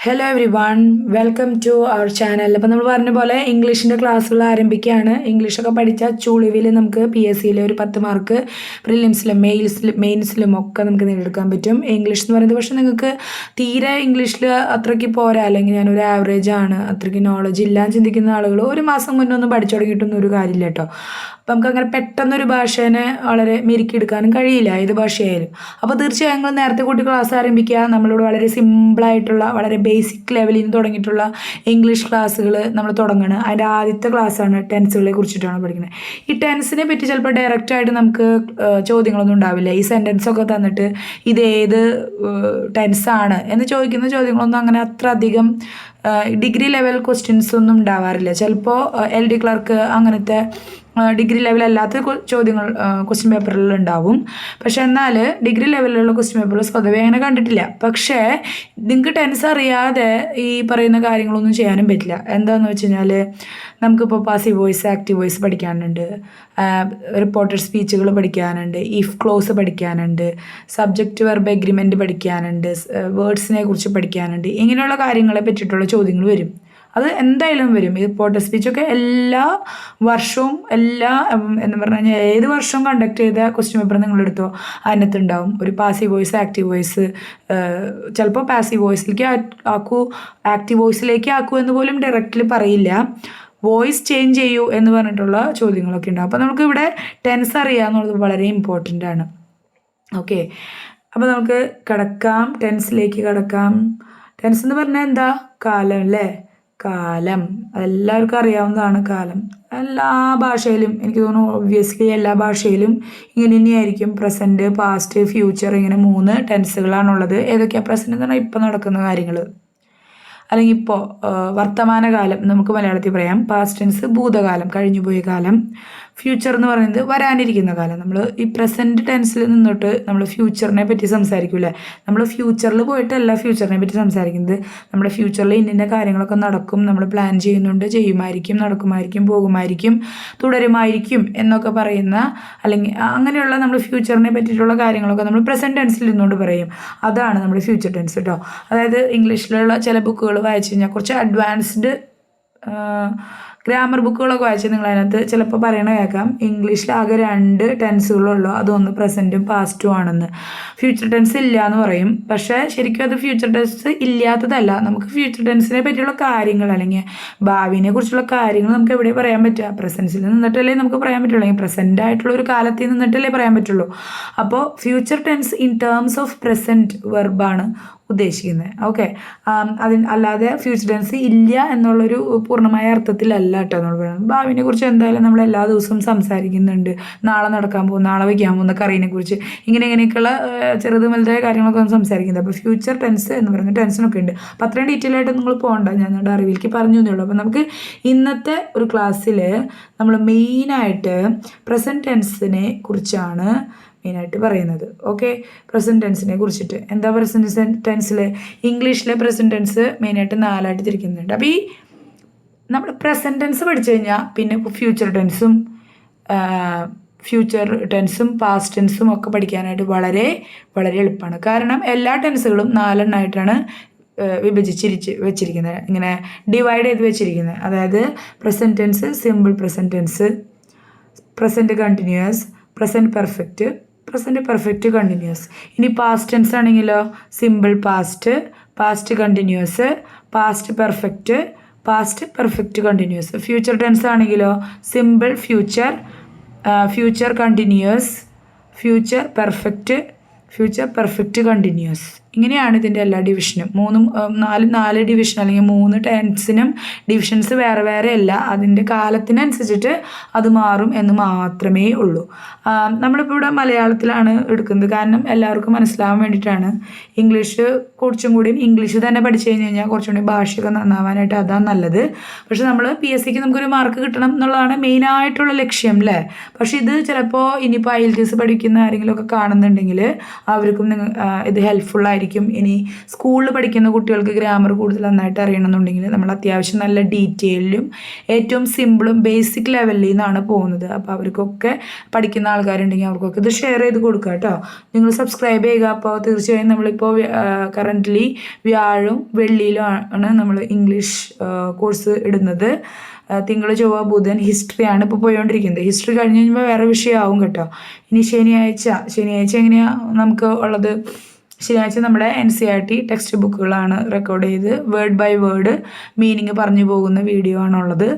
Hello everyone welcome to our channel അപ്പോൾ നമ്മൾ പറഞ്ഞ പോലെ ഇംഗ്ലീഷിന്റെ ക്ലാസ്സുകൾ ആരംഭിക്കുകയാണ്. ഇംഗ്ലീഷൊക്കെ പഠിച്ച ചുളിവിൽ നമുക്ക് പി എസ് സിയിലെ ഒരു പത്ത് മാർക്ക് പ്രിലിംസിലും മെയിൽസിലും മെയിൻസിലും ഒക്കെ നമുക്ക് നേടിയെടുക്കാൻ പറ്റും. ഇംഗ്ലീഷ് എന്ന് പറയുന്നത് പക്ഷേ നിങ്ങൾക്ക് തീരെ ഇംഗ്ലീഷിൽ അത്രയ്ക്ക് പോരാ. അല്ലെങ്കിൽ ഞാനൊരു ആവറേജ് ആണ്. അത്രയ്ക്ക് നോളജ് ഇല്ലാന്ന് ചിന്തിക്കുന്ന ആളുകൾ ഒരു മാസം മുന്നേ ഒന്നും പഠിച്ചു തുടങ്ങിയിട്ടൊന്നും ഒരു കാര്യമില്ല കേട്ടോ. അപ്പം നമുക്ക് അങ്ങനെ പെട്ടെന്നൊരു ഭാഷേനെ വളരെ മെരുക്കിയെടുക്കാനും കഴിയില്ല. ഏത് ഭാഷയായാലും. അപ്പോൾ തീർച്ചയായും നിങ്ങൾ നേരത്തെ കൂട്ടി ക്ലാസ് ആരംഭിക്കുക. നമ്മളോട് വളരെ സിമ്പിളായിട്ടുള്ള വളരെ ബേസിക് ലെവലിൽ നിന്ന് തുടങ്ങിയിട്ടുള്ള ഇംഗ്ലീഷ് ക്ലാസ്സുകൾ നമ്മൾ തുടങ്ങണം. അതിന്റെ ആദ്യത്തെ ക്ലാസ്സാണ് ടെൻസുകളെ കുറിച്ചിട്ടാണ് പഠിക്കുന്നത് ഈ ടെൻസിനെ പറ്റി ചിലപ്പോൾ ഡയറക്റ്റ് ആയിട്ട് നമുക്ക് ചോദ്യങ്ങളൊന്നും ഉണ്ടാവില്ല. ഈ സെന്റൻസ് ഒക്കെ തന്നിട്ട് ഇത് ഏത് ടെൻസാണ് എന്ന് ചോദിക്കുന്ന ചോദ്യങ്ങളൊന്നും അങ്ങനെ അത്ര അധികം ഡിഗ്രി ലെവൽ ക്വസ്റ്റ്യൻസ് ഒന്നും ഉണ്ടാവാറില്ല. ചിലപ്പോൾ എൽ ഡി ക്ലർക്ക് അങ്ങനത്തെ ഡിഗ്രി ലെവൽ അല്ലാത്ത ചോദ്യങ്ങൾ ക്വസ്റ്റ്യൻ പേപ്പറിൽ ഉണ്ടാവും. പക്ഷെ എന്നാൽ ഡിഗ്രി ലെവലിലുള്ള ക്വസ്റ്റ്യൻ പേപ്പറിൽ സ്വതവേ അങ്ങനെ കണ്ടിട്ടില്ല. പക്ഷേ നിങ്ങൾക്ക് ടെൻസ് അറിയാതെ ഈ പറയുന്ന കാര്യങ്ങളൊന്നും ചെയ്യാനും പറ്റില്ല. എന്താണെന്ന് വെച്ച് കഴിഞ്ഞാൽ നമുക്കിപ്പോൾ പാസീവ് വോയിസ് ആക്റ്റീവ് വോയിസ് പഠിക്കാനുണ്ട്. റിപ്പോർട്ടഡ് സ്പീച്ചുകൾ പഠിക്കാനുണ്ട്. ഇഫ് ക്ലോസ് പഠിക്കാനുണ്ട്. സബ്ജക്റ്റ് വെർബ് എഗ്രിമെന്റ് പഠിക്കാനുണ്ട്. വേർഡ്സിനെ കുറിച്ച് പഠിക്കാനുണ്ട്. ഇങ്ങനെയുള്ള കാര്യങ്ങളെ പറ്റിയിട്ടുള്ള ചോദ്യങ്ങൾ വരും. അത് എന്തായാലും വരും. ഈ സ്പീച്ച് ഒക്കെ എല്ലാ വർഷവും എല്ലാ എന്ന് പറഞ്ഞു ഏത് വർഷവും കണ്ടക്ട് ചെയ്ത ക്വസ്റ്റ്യൻ പേപ്പർ നിങ്ങളെടുത്തോ അതിനകത്ത് ഉണ്ടാവും ഒരു പാസീവ് വോയിസ് ആക്റ്റീവ് വോയിസ് ചിലപ്പോൾ പാസീവ് വോയിസിലേക്ക് ആക്കൂ ആക്റ്റീവ് വോയിസിലേക്ക് ആക്കൂ എന്ന് പോലും ഡയറക്റ്റ്ലി പറയില്ല. വോയിസ് ചേഞ്ച് ചെയ്യൂ എന്ന് പറഞ്ഞിട്ടുള്ള ചോദ്യങ്ങളൊക്കെ ഉണ്ടാവും. അപ്പോൾ നമുക്ക് ഇവിടെ ടെൻസ് അറിയുക എന്നുള്ളത് വളരെ ഇമ്പോർട്ടന്റ് ആണ്. ഓക്കെ അപ്പോൾ നമുക്ക് കിടക്കാം ടെൻസിലേക്ക് കിടക്കാം. ടെൻസ് എന്ന് പറഞ്ഞാൽ എന്താ? കാലം അല്ലേ? കാലം. എല്ലാവർക്കും അറിയാവുന്നതാണ് കാലം. എല്ലാ ഭാഷയിലും എനിക്ക് തോന്നുന്നു ഒബ്വിയസ്ലി എല്ലാ ഭാഷയിലും ഇങ്ങനെ തന്നെയായിരിക്കും. പ്രസന്റ് പാസ്റ്റ് ഫ്യൂച്ചർ ഇങ്ങനെ മൂന്ന് ടെൻസുകളാണുള്ളത് ഏതൊക്കെയാണ് പ്രസന്റ് എന്ന് പറഞ്ഞാൽ ഇപ്പം നടക്കുന്ന കാര്യങ്ങൾ അല്ലെങ്കിൽ ഇപ്പോൾ വർത്തമാനകാലം നമുക്ക് മലയാളത്തിൽ പറയാം. പാസ്റ്റ് ടെൻസ് ഭൂതകാലം കഴിഞ്ഞുപോയ കാലം. ഫ്യൂച്ചർ എന്ന് പറയുന്നത് വരാനിരിക്കുന്ന കാലം. നമ്മൾ ഈ പ്രസന്റ് ടെൻസിൽ നിന്നിട്ട് നമ്മൾ ഫ്യൂച്ചറിനെ പറ്റി സംസാരിക്കില്ല? നമ്മൾ ഫ്യൂച്ചറിൽ പോയിട്ടല്ല ഫ്യൂച്ചറിനെ പറ്റി സംസാരിക്കുന്നത്. നമ്മുടെ ഫ്യൂച്ചറിൽ ഇന്ന കാര്യങ്ങളൊക്കെ നടക്കും. നമ്മൾ പ്ലാൻ ചെയ്യുന്നുണ്ട്. ചെയ്യുമായിരിക്കും നടക്കുമായിരിക്കും പോകുമായിരിക്കും തുടരുമായിരിക്കും എന്നൊക്കെ പറയുന്ന അല്ലെങ്കിൽ അങ്ങനെയുള്ള നമ്മൾ ഫ്യൂച്ചറിനെ പറ്റിയിട്ടുള്ള കാര്യങ്ങളൊക്കെ നമ്മൾ പ്രസന്റ് ടെൻസിൽ നിന്നുകൊണ്ട് പറയും. അതാണ് നമ്മുടെ ഫ്യൂച്ചർ ടെൻസ് കേട്ടോ അതായത് ഇംഗ്ലീഷിലുള്ള ചില ബുക്കുകൾ വായിച്ചു കഴിഞ്ഞാൽ കുറച്ച് അഡ്വാൻസ്ഡ് ഗ്രാമർ ബുക്കുകളൊക്കെ വായിച്ച് നിങ്ങൾ അതിനകത്ത് ചിലപ്പോൾ പറയണ കേൾക്കാം. ഇംഗ്ലീഷിൽ ആകെ രണ്ട് ടെൻസുകളുള്ളൂ അതൊന്ന് പ്രസന്റും പാസ്റ്റും ആണെന്ന്. ഫ്യൂച്ചർ ടെൻസ് ഇല്ല എന്ന് പറയും. പക്ഷേ ശരിക്കും അത് ഫ്യൂച്ചർ ടെൻസ് ഇല്ലാത്തതല്ല. നമുക്ക് ഫ്യൂച്ചർ ടെൻസിനെ പറ്റിയുള്ള കാര്യങ്ങൾ അല്ലെങ്കിൽ ഭാവിനെ കുറിച്ചുള്ള കാര്യങ്ങൾ നമുക്ക് എവിടെ പറയാൻ പറ്റുക? പ്രസൻസിൽ നിന്നിട്ടല്ലേ നമുക്ക് പറയാൻ പറ്റുള്ളൂ. അല്ലെങ്കിൽ പ്രസന്റ് ആയിട്ടുള്ള ഒരു കാലത്തിൽ നിന്നിട്ടല്ലേ പറയാൻ പറ്റുള്ളൂ. അപ്പോൾ future tense in terms of present വെർബാണ് ഉദ്ദേശിക്കുന്നത് ഓക്കെ അതിന് അല്ലാതെ ഫ്യൂച്ചർ ടെൻസ് ഇല്ല എന്നുള്ളൊരു പൂർണമായ അർത്ഥത്തിലല്ല കേട്ടോ നമ്മൾ പറയുന്നത്. ഭാവിനെ കുറിച്ച് എന്തായാലും നമ്മൾ എല്ലാ ദിവസവും സംസാരിക്കുന്നുണ്ട്. നാളെ നടക്കാൻ പോകും നാളെ വയ്ക്കാൻ പോകുന്ന കറീനെ കുറിച്ച്. ഇങ്ങനെ ഇങ്ങനെയൊക്കെയുള്ള ചെറുത് വലുതായ കാര്യങ്ങളൊക്കെ നമ്മൾ സംസാരിക്കുന്നത്. അപ്പോൾ ഫ്യൂച്ചർ ടെൻസ് എന്ന് പറയുന്ന ടെൻസിനൊക്കെ ഉണ്ട്. അപ്പോൾ അത്രയും ഡീറ്റെയിൽ ആയിട്ട് നിങ്ങൾ പോകണ്ട. ഞാൻ നിങ്ങളുടെ അറിവിലേക്ക് പറഞ്ഞു തന്നെ ഉള്ളൂ. അപ്പോൾ നമുക്ക് ഇന്നത്തെ ഒരു ക്ലാസ്സിൽ നമ്മൾ മെയിനായിട്ട് പ്രസന്റ് ടെൻസിനെ കുറിച്ചാണ് മെയിനായിട്ട് പറയുന്നത്. ഓക്കെ പ്രസന്റ് ടെൻസിനെ കുറിച്ചിട്ട്. എന്താ പ്രസന്റ് ടെൻസിൽ ഇംഗ്ലീഷിലെ പ്രസന്റ് ടെൻസ് മെയിനായിട്ട് നാലായിട്ട് തിരിക്കുന്നുണ്ട്. അപ്പോൾ ഈ നമ്മൾ പ്രസന്റ് ടെൻസ് പഠിച്ചു കഴിഞ്ഞാൽ പിന്നെ ഫ്യൂച്ചർ ടെൻസും ഫ്യൂച്ചർ ടെൻസും പാസ്റ്റ് ടെൻസും ഒക്കെ പഠിക്കാനായിട്ട് വളരെ വളരെ എളുപ്പമാണ് കാരണം എല്ലാ ടെൻസുകളും നാലെണ്ണമായിട്ടാണ് വിഭജിച്ചിരിച്ച് വെച്ചിരിക്കുന്നത് ഇങ്ങനെ ഡിവൈഡ് ചെയ്ത് വെച്ചിരിക്കുന്നത് അതായത് present tense simple present tense present continuous present perfect present perfect continuous ഇനി പാസ്റ്റ് ടെൻസ് ആണെങ്കിലോ? Simple past past continuous past perfect past perfect continuous future tense ആണെങ്കിലോ? Simple future future continuous future perfect future perfect continuous ഇങ്ങനെയാണ് ഇതിന്റെ എല്ലാ ഡിവിഷനും മൂന്നും നാല് നാല് division അല്ലെങ്കിൽ മൂന്ന് ടെൻസിനും ഡിവിഷൻസ് വേറെ വേറെ അല്ല. അതിന്റെ കാലത്തിനനുസരിച്ചിട്ട് അത് മാറും എന്ന് മാത്രമേ ഉള്ളൂ. നമ്മളിപ്പോൾ ഇവിടെ മലയാളത്തിലാണ് എടുക്കുന്നത്. കാരണം എല്ലാവർക്കും മനസ്സിലാവാൻ വേണ്ടിയിട്ടാണ് ഇംഗ്ലീഷ് കുറച്ചും കൂടി ഇംഗ്ലീഷ് തന്നെ പഠിച്ചു കഴിഞ്ഞ് കഴിഞ്ഞാൽ കുറച്ചും കൂടി ഭാഷയൊക്കെ നന്നാവാനായിട്ട് അതാണ് നല്ലത്. പക്ഷെ നമ്മൾ പി എസ് സിക്ക് നമുക്കൊരു മാർക്ക് കിട്ടണം എന്നുള്ളതാണ് മെയിനായിട്ടുള്ള ലക്ഷ്യം അല്ലേ? പക്ഷേ ഇത് ചിലപ്പോൾ ഇനിയിപ്പോൾ ഐ എൽ ടി എസ് പഠിക്കുന്ന ആരെങ്കിലുമൊക്കെ കാണുന്നുണ്ടെങ്കിൽ അവർക്കും ഇത് ഹെൽപ്ഫുൾ നന്നായിരിക്കും ഇനി സ്കൂളിൽ പഠിക്കുന്ന കുട്ടികൾക്ക് ഗ്രാമർ കൂടുതൽ നന്നായിട്ട് അറിയണമെന്നുണ്ടെങ്കിൽ നമ്മൾ അത്യാവശ്യം നല്ല ഡീറ്റെയിലും ഏറ്റവും സിമ്പിളും ബേസിക് ലെവലിൽ നിന്നാണ് പോകുന്നത്. അപ്പോൾ അവർക്കൊക്കെ പഠിക്കുന്ന ആൾക്കാരുണ്ടെങ്കിൽ അവർക്കൊക്കെ ഇത് ഷെയർ ചെയ്ത് കൊടുക്കുക കേട്ടോ. നിങ്ങൾ സബ്സ്ക്രൈബ് ചെയ്യുക. അപ്പോൾ തീർച്ചയായും നമ്മളിപ്പോൾ കറന്റ്ലി വ്യാഴും വെള്ളിയിലും ആണ് നമ്മൾ ഇംഗ്ലീഷ് കോഴ്സ് ഇടുന്നത്. തിങ്കൾ ചൊവ്വ ബുധൻ ഹിസ്റ്ററിയാണ് ഇപ്പോൾ പോയിക്കൊണ്ടിരിക്കുന്നത് ഹിസ്റ്ററി കഴിഞ്ഞ് കഴിയുമ്പോൾ വേറെ വിഷയമാവും കേട്ടോ. ഇനി ശനിയാഴ്ച. ശനിയാഴ്ച എങ്ങനെയാണ് നമുക്ക് ഉള്ളത്? ശനിയാഴ്ച നമ്മുടെ N C R T text ബുക്കുകളാണ് record ചെയ്ത് വേർഡ് ബൈ വേർഡ് മീനിങ് പറഞ്ഞു പോകുന്ന വീഡിയോ ആണുള്ളത്.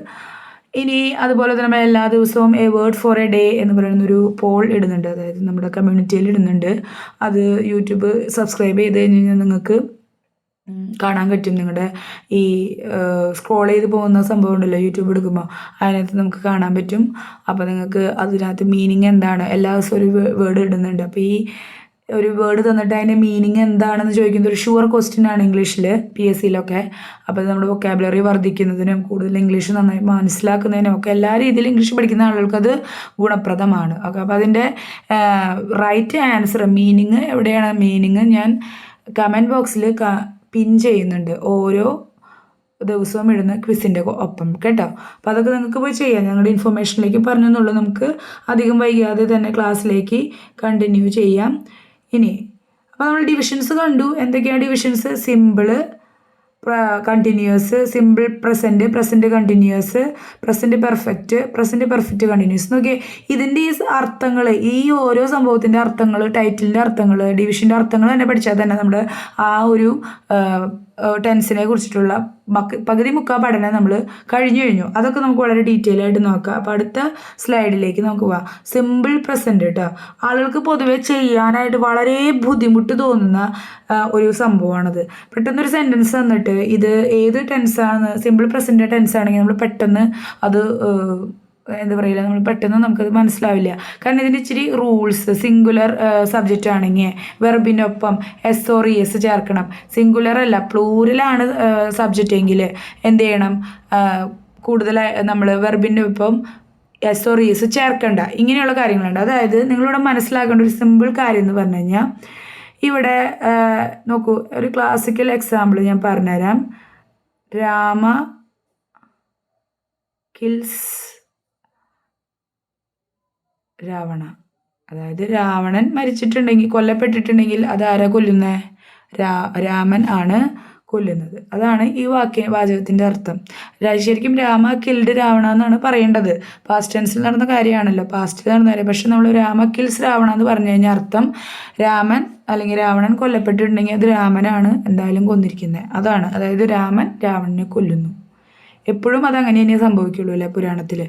ഇനി അതുപോലെ തന്നെ നമ്മൾ എല്ലാ ദിവസവും a word for a day എന്ന് പറയുന്ന ഒരു പോൾ ഇടുന്നുണ്ട്. അതായത് നമ്മുടെ കമ്മ്യൂണിറ്റിയിൽ ഇടുന്നുണ്ട്. അത് യൂട്യൂബ് സബ്സ്ക്രൈബ് ചെയ്ത് കഴിഞ്ഞ് കഴിഞ്ഞാൽ നിങ്ങൾക്ക് കാണാൻ പറ്റും. നിങ്ങളുടെ ഈ സ്ക്രോൾ ചെയ്ത് പോകുന്ന സംഭവം ഉണ്ടല്ലോ യൂട്യൂബ് എടുക്കുമ്പോൾ അതിനകത്ത് നമുക്ക് കാണാൻ പറ്റും. അപ്പോൾ നിങ്ങൾക്ക് അതിനകത്ത് മീനിങ് എന്താണ്? എല്ലാ ദിവസവും ഒരു വേർഡ് ഇടുന്നുണ്ട്. അപ്പോൾ ഈ ഒരു വേർഡ് തന്നിട്ട് അതിന്റെ മീനിങ് എന്താണെന്ന് ചോദിക്കുന്നത് ഒരു ഷുവർ ക്വസ്റ്റ്യൻ ആണ് ഇംഗ്ലീഷിൽ പി എസ് സിയിലൊക്കെ അപ്പോൾ നമ്മുടെ വൊക്കാബുലറി വർദ്ധിക്കുന്നതിനും കൂടുതൽ ഇംഗ്ലീഷ് നന്നായി മനസ്സിലാക്കുന്നതിനും ഒക്കെ എല്ലാ രീതിയിലും ഇംഗ്ലീഷ് പഠിക്കുന്ന ആളുകൾക്ക് അത് ഗുണപ്രദമാണ്. ഓക്കെ അപ്പോൾ അതിന്റെ റൈറ്റ് ആൻസർ മീനിങ് എവിടെയാണ്? മീനിങ് ഞാൻ കമന്റ് ബോക്സിൽ പിൻ ചെയ്യുന്നുണ്ട്. ഓരോ ദിവസവും ഇടുന്ന ക്വിസിന്റെ ഒപ്പം. കേട്ടോ? അപ്പോൾ അതൊക്കെ നിങ്ങൾക്ക് പോയി ചെയ്യാം. ഞങ്ങളുടെ ഇൻഫർമേഷനിലേക്ക് പറഞ്ഞെന്നുള്ളൂ. നമുക്ക് അധികം വൈകാതെ തന്നെ ക്ലാസ്സിലേക്ക് കണ്ടിന്യൂ ചെയ്യാം. ഇനി. അപ്പോൾ നമ്മൾ ഡിവിഷൻസ് കണ്ടു. എന്തൊക്കെയാണ് divisions simple continuous simple present present continuous present perfect present perfect continuous നോക്കിയേ ഇതിന്റെ ഈ അർത്ഥങ്ങൾ ഈ ഓരോ സംഭവത്തിന്റെ അർത്ഥങ്ങൾ ടൈറ്റിലിന്റെ അർത്ഥങ്ങൾ ഡിവിഷന്റെ അർത്ഥങ്ങൾ തന്നെ പഠിച്ചാൽ തന്നെ നമ്മുടെ ആ ഒരു ടെൻസിനെ കുറിച്ചിട്ടുള്ള പകുതി മുക്കാ പഠനം നമ്മൾ കഴിഞ്ഞു കഴിഞ്ഞു. അതൊക്കെ നമുക്ക് വളരെ ഡീറ്റെയിൽ ആയിട്ട് നോക്കാം. അപ്പോൾ അടുത്ത സ്ലൈഡിലേക്ക് നമുക്ക് പോവാം. സിമ്പിൾ പ്രസന്റ് കേട്ടോ ആളുകൾക്ക് പൊതുവെ ചെയ്യാനായിട്ട് വളരെ ബുദ്ധിമുട്ട് തോന്നുന്ന ഒരു സംഭവമാണത്. പെട്ടെന്നൊരു സെന്റൻസ് തന്നിട്ട് ഇത് ഏത് ടെൻസാണ് സിമ്പിൾ പ്രസന്റ് ടെൻസ് ആണെങ്കിൽ നമ്മൾ പെട്ടെന്ന് അത് എന്താ പറയുക നമ്മൾ പെട്ടെന്ന് നമുക്കത് മനസ്സിലാവില്ല. കാരണം ഇതിന്റെ ഇച്ചിരി റൂൾസ് സിംഗുലർ സബ്ജക്റ്റ് ആണെങ്കിൽ വെർബിനൊപ്പം എസ് ഓർ ഇ എസ് ചേർക്കണം. സിംഗുലർ അല്ല പ്ലൂരലാണ് സബ്ജക്റ്റ് എങ്കിൽ എന്ത് ചെയ്യണം? കൂടുതലായി നമ്മൾ വെർബിന്റെ ഒപ്പം എസ് ഓർ ഇ എസ് ചേർക്കണ്ട. ഇങ്ങനെയുള്ള കാര്യങ്ങളുണ്ട്. അതായത് നിങ്ങളിവിടെ മനസ്സിലാക്കേണ്ട ഒരു സിമ്പിൾ കാര്യം എന്ന് പറഞ്ഞു കഴിഞ്ഞാൽ ഇവിടെ നോക്കൂ ഒരു ക്ലാസിക്കൽ എക്സാമ്പിൾ ഞാൻ പറഞ്ഞുതരാം. രാമ കിൽസ് രാവണ. അതായത് രാവണൻ മരിച്ചിട്ടുണ്ടെങ്കിൽ കൊല്ലപ്പെട്ടിട്ടുണ്ടെങ്കിൽ അത് ആരാ കൊല്ലുന്നത് രാ രാമൻ ആണ് കൊല്ലുന്നത്. അതാണ് ഈ വാക്യ വാചകത്തിന്റെ അർത്ഥം. ശരിക്കും രാമ കിൽഡ് രാവണ എന്നാണ് പറയേണ്ടത്. പാസ്റ്റ് ടെൻസിൽ നടന്ന കാര്യമാണല്ലോ. പാസ്റ്റ് നടന്ന കാര്യം. പക്ഷെ നമ്മൾ രാമ കിൽസ് രാവണ എന്ന് പറഞ്ഞു കഴിഞ്ഞാൽ അർത്ഥം രാമൻ അല്ലെങ്കിൽ രാവണൻ കൊല്ലപ്പെട്ടിട്ടുണ്ടെങ്കിൽ അത് രാമനാണ് എന്തായാലും കൊന്നിരിക്കുന്നത്. അതാണ്. അതായത് രാമൻ രാവണനെ കൊല്ലുന്നു. എപ്പോഴും അത് അങ്ങനെ തന്നെ സംഭവിക്കുള്ളൂ അല്ലേ പുരാണത്തിൽ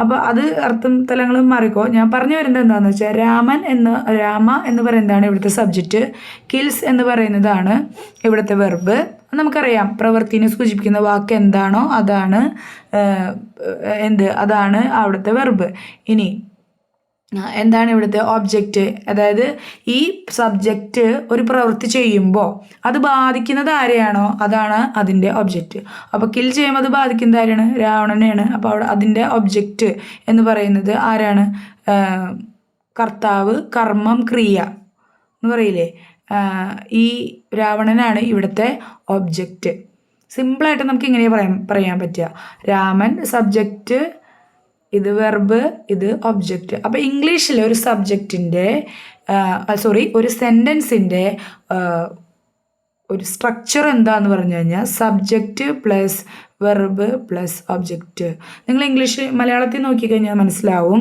അപ്പോൾ അത് അർത്ഥം തലങ്ങൾ മാറിക്കോ? ഞാൻ പറഞ്ഞു വരുന്നത് എന്താണെന്ന് വെച്ചാൽ രാമൻ എന്ന് രാമ എന്ന് പറയുന്നതാണ് ഇവിടുത്തെ സബ്ജക്റ്റ് കിൽസ് എന്ന് പറയുന്നതാണ് ഇവിടുത്തെ വെർബ് നമുക്കറിയാം പ്രവൃത്തിനെ സൂചിപ്പിക്കുന്ന വാക്ക് എന്താണോ അതാണ് എന്ത്? അതാണ് അവിടുത്തെ വെർബ് ഇനി എന്താണ് ഇവിടുത്തെ ഒബ്ജക്റ്റ് അതായത് ഈ സബ്ജക്റ്റ് ഒരു പ്രവൃത്തി ചെയ്യുമ്പോൾ അത് ബാധിക്കുന്നത് ആരെയാണോ? അതാണ് അതിന്റെ ഒബ്ജക്റ്റ് അപ്പോൾ കിൽ ചെയ്യുമ്പോൾ അത് ബാധിക്കുന്നത് ആരാണ്? രാവണനെയാണ്. അപ്പോൾ അവിടെ അതിന്റെ ഒബ്ജക്റ്റ് എന്ന് പറയുന്നത് ആരാണ്? കർത്താവ് കർമ്മം ക്രിയ എന്ന് പറയില്ലേ? ഈ രാവണനാണ് ഇവിടുത്തെ ഒബ്ജക്റ്റ് സിമ്പിളായിട്ട് നമുക്ക് ഇങ്ങനെ പറയാൻ പറയാൻ പറ്റുക. രാമൻ സബ്ജക്റ്റ് ഇത് വെർബ് ഇത് ഒബ്ജക്റ്റ് അപ്പോൾ ഇംഗ്ലീഷിൽ ഒരു സബ്ജക്റ്റിന്റെ സോറി ഒരു സെന്റൻസിന്റെ ഒരു സ്ട്രക്ചർ എന്താന്ന് പറഞ്ഞു കഴിഞ്ഞാൽ subject plus verb plus object നിങ്ങൾ ഇംഗ്ലീഷ് മലയാളത്തിൽ നോക്കിക്കഴിഞ്ഞാൽ മനസ്സിലാവും.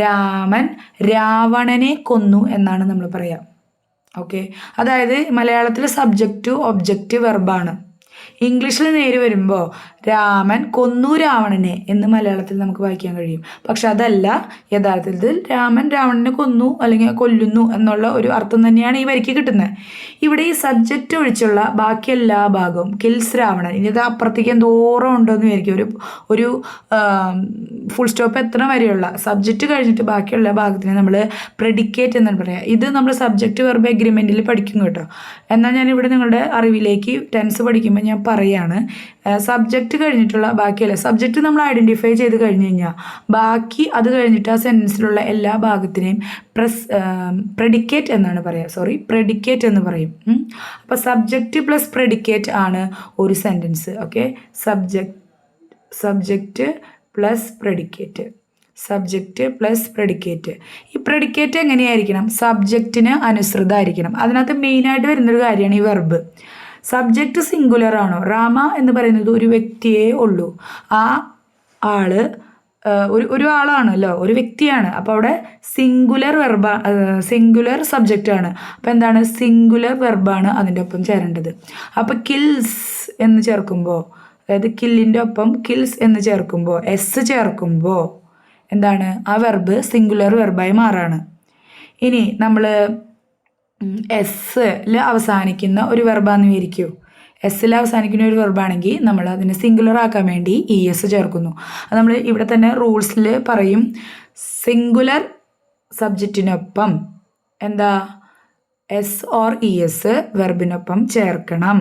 രാമൻ രാവണനെ കൊന്നു എന്നാണ് നമ്മൾ പറയാം. ഓക്കെ അതായത് മലയാളത്തിൽ സബ്ജക്റ്റ് ഒബ്ജക്റ്റ് വെർബാണ് ഇംഗ്ലീഷിൽ നേര് വരുമ്പോൾ രാമൻ കൊന്നു രാവണനെ എന്ന് മലയാളത്തിൽ നമുക്ക് വായിക്കാൻ കഴിയും. പക്ഷെ അതല്ല യഥാർത്ഥത്തിൽ രാമൻ രാവണനെ കൊന്നു അല്ലെങ്കിൽ കൊല്ലുന്നു എന്നുള്ള ഒരു അർത്ഥം തന്നെയാണ് ഈ വരിക്ക് കിട്ടുന്നത്. ഇവിടെ ഈ സബ്ജക്റ്റ് ഒഴിച്ചുള്ള ബാക്കി എല്ലാ ഭാഗവും കിൽസ് രാവണൻ. ഇനി ഇത് അപ്പുറത്തേക്ക് എന്തോരം ഉണ്ടോയെന്ന് വിചാരിക്കും. ഒരു ഒരു ഫുൾ സ്റ്റോപ്പ് എത്ര വരെയുള്ള സബ്ജക്റ്റ് കഴിഞ്ഞിട്ട് ബാക്കിയുള്ള ഭാഗത്തിന് നമ്മൾ പ്രെഡിക്കേറ്റ് എന്നാണ് പറയുക ഇത് നമ്മൾ സബ്ജക്റ്റ് വെറുതെ എഗ്രിമെന്റിൽ പഠിക്കും കേട്ടോ. എന്നാൽ ഞാൻ നിങ്ങളുടെ അറിവിലേക്ക് ടെൻസ് പഠിക്കുമ്പോൾ ഞാൻ പറയാണ്. സബ്ജക്റ്റ് കഴിഞ്ഞിട്ടുള്ള ബാക്കിയല്ല? സബ്ജക്റ്റ് നമ്മൾ ഐഡന്റിഫൈ ചെയ്ത് കഴിഞ്ഞ് കഴിഞ്ഞാൽ ബാക്കി അത് കഴിഞ്ഞിട്ട് ആ സെന്റൻസിലുള്ള എല്ലാ ഭാഗത്തിനെയും പ്രസ് പ്രെഡിക്കേറ്റ് എന്നാണ് പറയുക സോറി പ്രെഡിക്കേറ്റ് എന്ന് പറയും. അപ്പോൾ സബ്ജക്റ്റ് പ്ലസ് പ്രെഡിക്കേറ്റ് ആണ് ഒരു sentence okay subject subject plus predicate subject plus predicate ഈ പ്രെഡിക്കേറ്റ് എങ്ങനെയായിരിക്കണം? സബ്ജക്റ്റിന് അനുസൃതമായിരിക്കണം അതിനകത്ത് മെയിനായിട്ട് വരുന്നൊരു കാര്യമാണ് ഈ വെർബ് സബ്ജക്റ്റ് സിംഗുലർ ആണോ? രാമ എന്ന് പറയുന്നത് ഒരു വ്യക്തിയേ ഉള്ളൂ. ആ ആൾ ഒരു ഒരു ആളാണല്ലോ ഒരു വ്യക്തിയാണ്. അപ്പോൾ അവിടെ സിംഗുലർ വെർബ സിംഗുലർ സബ്ജക്റ്റാണ് അപ്പോൾ എന്താണ്? സിംഗുലർ വെർബാണ് അതിന്റെ ഒപ്പം ചേരേണ്ടത്. അപ്പോൾ കിൽസ് എന്ന് ചേർക്കുമ്പോൾ അതായത് കില്ലിന്റെ ഒപ്പം കിൽസ് എന്ന് ചേർക്കുമ്പോൾ എസ് ചേർക്കുമ്പോൾ എന്താണ്? ആ വെർബ് സിംഗുലർ വെർബായി മാറാണ്. ഇനി നമ്മൾ എസ്സിൽ അവസാനിക്കുന്ന ഒരു വെർബാന്ന് വിചാരിക്കൂ എസ്സിൽ അവസാനിക്കുന്ന ഒരു വെർബാണെങ്കിൽ നമ്മൾ അതിനെ സിംഗുലർ ആക്കാൻ വേണ്ടി ഇ എസ് ചേർക്കുന്നു. അത് നമ്മൾ ഇവിടെ തന്നെ റൂൾസിൽ പറയും. സിംഗുലർ സബ്ജക്റ്റിനൊപ്പം എന്താ? എസ് ഓർ ഇ എസ് വെർബിനൊപ്പം ചേർക്കണം.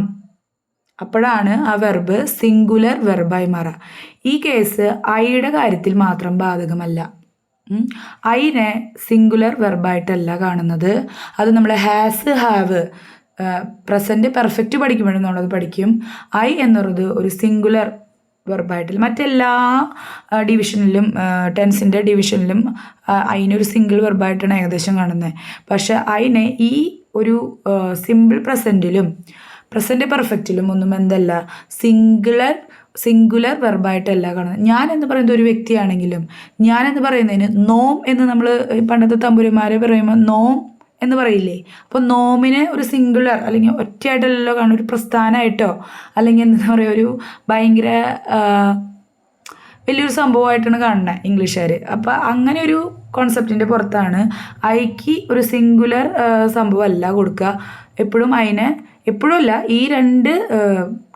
അപ്പോഴാണ് ആ വെർബ് സിംഗുലർ വെർബായി മാറുക. ഈ കേസ് ഐയുടെ കാര്യത്തിൽ മാത്രം ബാധകമല്ല. ഐനെ സിംഗുലർ വെർബായിട്ടല്ല കാണുന്നത്. അത് നമ്മൾ ഹാസ് ഹാവ് പ്രസന്റ് പെർഫെക്റ്റ് പഠിക്കുമ്പോഴും നമ്മളത് പഠിക്കും. ഐ എന്നുള്ളത് ഒരു സിംഗുലർ വെർബായിട്ടില്ല മറ്റെല്ലാ ഡിവിഷനിലും ടെൻസിന്റെ ഡിവിഷനിലും അതിനൊരു സിംഗിൾ വെർബായിട്ടാണ് ഏകദേശം കാണുന്നത് പക്ഷേ അതിനെ ഈ ഒരു സിമ്പിൾ പ്രസന്റിലും പ്രസന്റ് പെർഫെക്റ്റിലും ഒന്നും എന്തല്ല സിംഗുലർ സിംഗുലർ വെർബായിട്ടല്ല കാണുന്നത്. ഞാൻ എന്ന് പറയുന്നത് ഒരു വ്യക്തിയാണെങ്കിലും ഞാൻ എന്ന് പറയുന്നതിന് നോം എന്ന് നമ്മൾ പണ്ടത്തെ തമ്പുരന്മാരെ പറയുമ്പോൾ നോം എന്ന് പറയില്ലേ? അപ്പോൾ നോമിനെ ഒരു സിംഗുലർ അല്ലെങ്കിൽ ഒറ്റയായിട്ടല്ലോ കാണും ഒരു പ്രസ്ഥാനമായിട്ടോ അല്ലെങ്കിൽ എന്താ പറയുക ഒരു ഭയങ്കര വലിയൊരു സംഭവമായിട്ടാണ് കാണുന്നത് ഇംഗ്ലീഷുകാർ അപ്പോൾ അങ്ങനെ ഒരു കോൺസെപ്റ്റിന്റെ പുറത്താണ്. ഐക്ക് ഒരു സിംഗുലർ സംഭവമല്ല കൊടുക്കുക. എപ്പോഴും അതിനെ എപ്പോഴും അല്ല ഈ രണ്ട്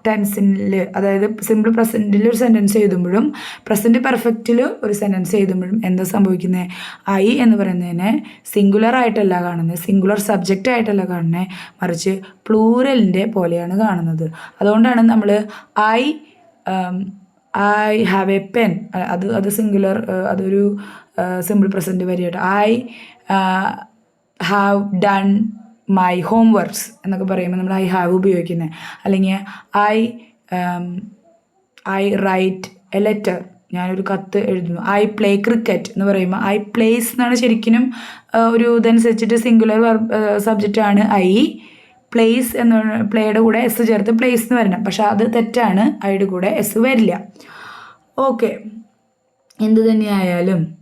ടെൻസിൽ അതായത് സിമ്പിൾ പ്രസന്റിൽ ഒരു സെന്റൻസ് എഴുതുമ്പോഴും പ്രസന്റ് പെർഫെക്റ്റിൽ ഒരു സെന്റൻസ് എഴുതുമ്പോഴും എന്താ സംഭവിക്കുന്നത് ഐ എന്ന് പറയുന്നതിനെ സിംഗുലർ ആയിട്ടല്ല കാണുന്നത് സിംഗുലർ സബ്ജക്റ്റ് ആയിട്ടല്ല കാണുന്നത് മറിച്ച് പ്ലൂരലിന്റെ പോലെയാണ് കാണുന്നത്. അതുകൊണ്ടാണ് നമ്മൾ I I have a pen അത് അത് സിംഗുലർ അതൊരു simple present വരെയായിട്ട്. I have done my homeworks എന്നൊക്കെ പറയുമ്പോൾ നമ്മൾ ഐ ഹാവ് ഉപയോഗിക്കുന്നത്. അല്ലെങ്കിൽ I I write a letter ഞാനൊരു കത്ത് എഴുതുന്നു. ഐ പ്ലേ ക്രിക്കറ്റ് എന്ന് പറയുമ്പോൾ ഐ പ്ലേസ് എന്നാണ് ശരിക്കും ഒരു ഇതനുസരിച്ചിട്ട് സിംഗുലർ സബ്ജക്റ്റാണ് ഐ പ്ലേസ് എന്ന് പ്ലേയുടെ കൂടെ എസ് ചേർത്ത് പ്ലേസ് എന്ന് വരണം. പക്ഷെ അത് തെറ്റാണ്. ഐയുടെ കൂടെ എസ് വരില്ല. ഓക്കെ എന്ത് തന്നെയായാലും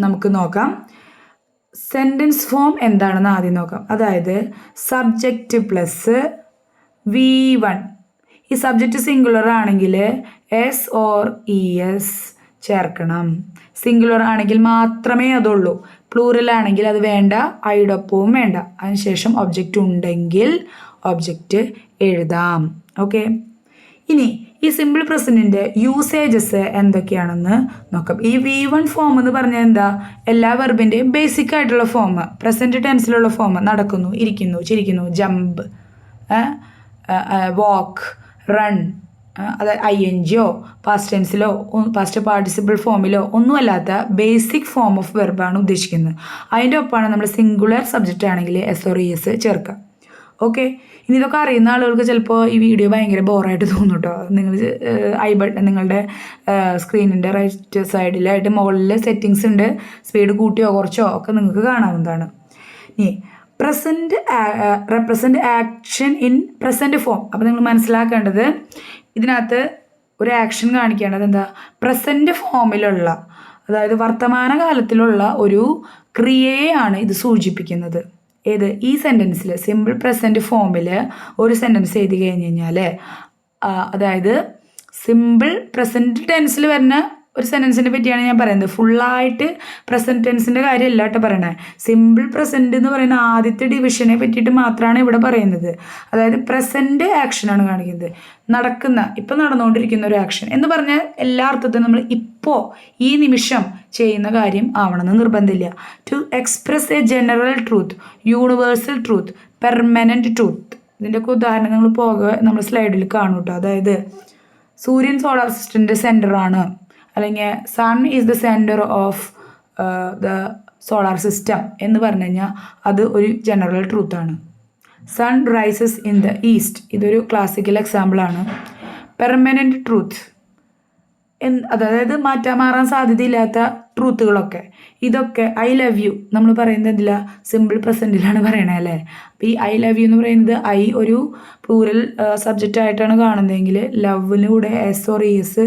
നമുക്ക് നോക്കാം. സെന്റൻസ് ഫോം എന്താണെന്ന് ആദ്യം നോക്കാം. അതായത് സബ്ജക്റ്റ് പ്ലസ് വി വൺ ഈ സബ്ജക്റ്റ് സിംഗുലർ ആണെങ്കിൽ എസ് ഓർ ഇ എസ് ചേർക്കണം. സിംഗുലർ ആണെങ്കിൽ മാത്രമേ അതുള്ളൂ. പ്ലൂറൽ ആണെങ്കിൽ അത് വേണ്ട. ഐഡൊപ്പവും വേണ്ട. അതിനുശേഷം ഒബ്ജക്റ്റ് ഉണ്ടെങ്കിൽ ഒബ്ജക്റ്റ് എഴുതാം. ഓക്കെ ഇനി ഈ സിമ്പിൾ പ്രസന്റിന്റെ യൂസേജസ് എന്തൊക്കെയാണെന്ന് നോക്കാം. ഈ വി വൺ ഫോം എന്ന് പറഞ്ഞാൽ എന്താ? എല്ലാ വെർബിന്റെയും ബേസിക് ആയിട്ടുള്ള ഫോം പ്രസന്റ് ടെൻസിലുള്ള ഫോം നടക്കുന്നു ഇരിക്കുന്നു ചിരിക്കുന്നു ജമ്പ് വാക്ക് റൺ അതായത് I N G or past ടെൻസിലോ past participle ഫോമിലോ ഒന്നുമല്ലാത്ത ബേസിക് ഫോം ഓഫ് വെർബാണ് ഉദ്ദേശിക്കുന്നത്. അതിന്റെ ഒപ്പമാണ് നമ്മൾ സിംഗുലർ സബ്ജക്റ്റ് ആണെങ്കിൽ എസ് ഓർ ഇ എസ് ചേർക്കുക. ഓക്കെ ഇനി ഇതൊക്കെ അറിയുന്ന ആളുകൾക്ക് ചിലപ്പോൾ ഈ വീഡിയോ ഭയങ്കര ബോറായിട്ട് തോന്നും കേട്ടോ നിങ്ങൾ ഐ ബട്ടൺ നിങ്ങളുടെ സ്ക്രീനിന്റെ റൈറ്റ് സൈഡിലായിട്ട് മുകളിൽ സെറ്റിങ്സ് ഉണ്ട്. സ്പീഡ് കൂട്ടിയോ കുറച്ചോ ഒക്കെ നിങ്ങൾക്ക് കാണാവുന്നതാണ്. ഇനി present represent action in present form അപ്പോൾ നിങ്ങൾ മനസ്സിലാക്കേണ്ടത് ഇതിനകത്ത് ഒരു ആക്ഷൻ കാണിക്കേണ്ടത് എന്താ പ്രസന്റ് ഫോമിലുള്ള അതായത് വർത്തമാനകാലത്തിലുള്ള ഒരു ക്രിയയെയാണ് ഇത് സൂചിപ്പിക്കുന്നത്. ഏത്? ഈ സെന്റൻസിൽ സിമ്പിൾ പ്രസന്റ് ഫോമിൽ ഒരു സെന്റൻസ് എഴുതി കഴിഞ്ഞ് കഴിഞ്ഞാൽ അതായത് സിമ്പിൾ പ്രസന്റ് ടെൻസിൽ വരുന്ന ഒരു സെന്റൻസിനെ പറ്റിയാണ് ഞാൻ പറയുന്നത്. ഫുള്ളായിട്ട് പ്രസന്റ് ടെൻസിന്റെ കാര്യം കേട്ടോ പറയണേ. സിമ്പിൾ പ്രസന്റ് എന്ന് പറയുന്ന ആദ്യത്തെ ഡിവിഷനെ പറ്റിയിട്ട് മാത്രമാണ് ഇവിടെ പറയുന്നത്. അതായത് പ്രസന്റ് ആക്ഷനാണ് കാണിക്കുന്നത്. നടക്കുന്ന ഇപ്പം നടന്നുകൊണ്ടിരിക്കുന്ന ഒരു ആക്ഷൻ എന്ന് പറഞ്ഞാൽ എല്ലാ അർത്ഥത്തിലും നമ്മൾ ഇപ്പോൾ ഈ നിമിഷം ചെയ്യുന്ന കാര്യം ആവണമെന്ന് നിർബന്ധമില്ല. To express a general truth universal truth permanent truth ഇതിന്റെയൊക്കെ ഉദാഹരണം നമ്മൾ പോകെ നമ്മൾ സ്ലൈഡിൽ കാണും കേട്ടോ. അതായത് സൂര്യൻ സോളാർ സിസ്റ്റത്തിന്റെ സെന്ററാണ് അല്ലെങ്കിൽ sun is the centre of the solar system എന്ന് പറഞ്ഞു കഴിഞ്ഞാൽ അത് ഒരു general ട്രൂത്താണ് sun rises in the east ഇതൊരു ക്ലാസിക്കൽ എക്സാമ്പിളാണ് പെർമനന്റ് ട്രൂത്ത് അതായത് മാറ്റാൻ മാറാൻ സാധ്യതയില്ലാത്ത ട്രൂത്തുകളൊക്കെ ഇതൊക്കെ ഐ ലവ് യു നമ്മൾ പറയുന്നത് എന്തില്ല സിമ്പിൾ പ്രസന്റിലാണ് പറയണത് അല്ലേ? അപ്പോൾ ഈ ഐ ലവ് യു എന്ന് പറയുന്നത് ഐ ഒരു പ്ലൂറൽ സബ്ജക്റ്റ് ആയിട്ടാണ് കാണുന്നതെങ്കിൽ ലവിലൂടെ S or S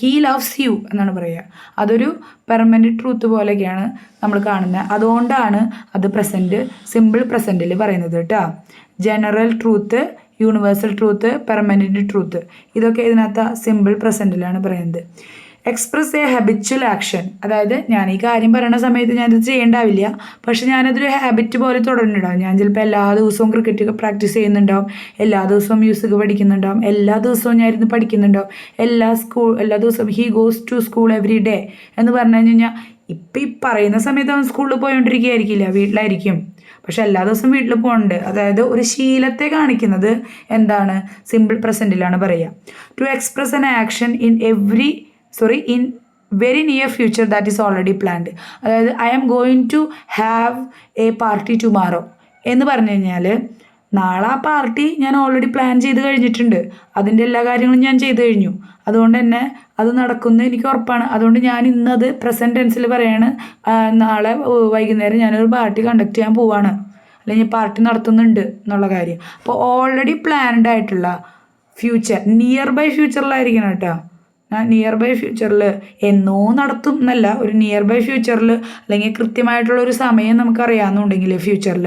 he loves you എന്നാണ് പറയുക. അതൊരു പെർമനന്റ് ട്രൂത്ത് പോലെയൊക്കെയാണ് നമ്മൾ കാണുന്നത് അതുകൊണ്ടാണ് അത് പ്രസന്റ് സിമ്പിൾ പ്രസന്റിൽ പറയുന്നത് കേട്ടോ. General truth universal truth permanent truth ഇതൊക്കെ ഇതിനകത്ത് സിമ്പിൾ പ്രസന്റിലാണ് പറയുന്നത്. എക്സ്പ്രസ് എ ഹാബിച്വൽ ആക്ഷൻ അതായത് ഞാൻ ഈ കാര്യം പറയുന്ന സമയത്ത് ഞാനിത് ചെയ്യേണ്ടാവില്ല. പക്ഷെ ഞാനതൊരു ഹാബിറ്റ് പോലെ തുടരുന്നുണ്ടാവും. ഞാൻ ചിലപ്പോൾ എല്ലാ ദിവസവും ക്രിക്കറ്റ് പ്രാക്ടീസ് ചെയ്യുന്നുണ്ടാവും. എല്ലാ ദിവസവും മ്യൂസിക് പഠിക്കുന്നുണ്ടാവും. എല്ലാ ദിവസവും ഞാൻ ഇരുന്ന് പഠിക്കുന്നുണ്ടാവും. എല്ലാ സ്കൂൾ എല്ലാ ദിവസവും he goes to school every day എന്ന് പറഞ്ഞു കഴിഞ്ഞാൽ ഇപ്പം ഈ പറയുന്ന സമയത്ത് അവൻ സ്കൂളിൽ പോയോണ്ടിരിക്കുകയായിരിക്കില്ല. വീട്ടിലായിരിക്കും. പക്ഷെ എല്ലാ ദിവസവും വീട്ടിൽ പോകണ്ട് അതായത് ഒരു ശീലത്തെ കാണിക്കുന്നത് എന്താണ്? സിമ്പിൾ പ്രസന്റിലാണ് പറയുക to express an action in every sorry in very near future that is already planned അതായത് I am going to have a party tomorrow എന്ന് പറഞ്ഞു കഴിഞ്ഞാൽ നാളെ ആ പാർട്ടി ഞാൻ ഓൾറെഡി പ്ലാൻ ചെയ്ത് കഴിഞ്ഞിട്ടുണ്ട്. അതിന്റെ എല്ലാ കാര്യങ്ങളും ഞാൻ ചെയ്ത് കഴിഞ്ഞു. അതുകൊണ്ട് തന്നെ അത് നടക്കുന്ന. എനിക്ക് ഉറപ്പാണ്. അതുകൊണ്ട് ഞാൻ ഇന്നത് പ്രസന്റ് ടെൻസിൽ പറയാണ്. നാളെ വൈകുന്നേരം ഞാനൊരു പാർട്ടി കണ്ടക്ട് ചെയ്യാൻ പോവാണ്. അല്ലെങ്കിൽ പാർട്ടി നടത്തുന്നുണ്ട് എന്നുള്ള കാര്യം. അപ്പോൾ ഓൾറെഡി പ്ലാൻഡ് ആയിട്ടുള്ള ഫ്യൂച്ചർ നിയർ ബൈ ഫ്യൂച്ചറിലായിരിക്കണം കേട്ടോ. നിയർ ബൈ ഫ്യൂച്ചറിൽ എന്നോ നടത്തും എന്നല്ല. ഒരു നിയർ ബൈ ഫ്യൂച്ചറിൽ അല്ലെങ്കിൽ കൃത്യമായിട്ടുള്ള ഒരു സമയം നമുക്കറിയാമെന്നുണ്ടെങ്കിൽ ഫ്യൂച്ചറിൽ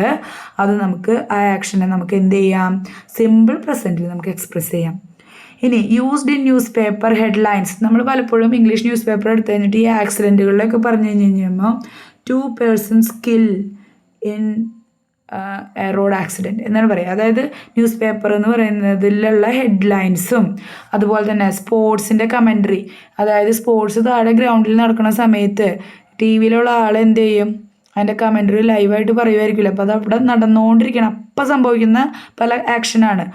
അത് നമുക്ക് ആ ആക്ഷനെ നമുക്ക് എന്ത് ചെയ്യാം? സിമ്പിൾ പ്രസന്റിൽ നമുക്ക് എക്സ്പ്രസ് ചെയ്യാം. ഇനി used in newspaper headlines നമ്മൾ പലപ്പോഴും ഇംഗ്ലീഷ് ന്യൂസ് പേപ്പർ എടുത്തു കഴിഞ്ഞിട്ട് ഈ ആക്സിഡന്റുകളിലൊക്കെ പറഞ്ഞു കഴിഞ്ഞ് കഴിഞ്ഞപ്പോൾ two persons kill in road accident എന്നാണ് പറയുക. അതായത് ന്യൂസ് പേപ്പർ എന്ന് പറയുന്നതിലുള്ള ഹെഡ്ലൈൻസും അതുപോലെ തന്നെ സ്പോർട്സിന്റെ കമൻട്രി അതായത് സ്പോർട്സ് താഴെ ഗ്രൗണ്ടിൽ നടക്കുന്ന സമയത്ത് ടി വിയിലുള്ള ആൾ എന്ത് ചെയ്യും? അതിന്റെ കമൻട്രി ലൈവായിട്ട് പറയുമായിരിക്കില്ല അപ്പോൾ അത് അവിടെ നടന്നുകൊണ്ടിരിക്കണം അപ്പം സംഭവിക്കുന്ന പല ആക്ഷനാണ്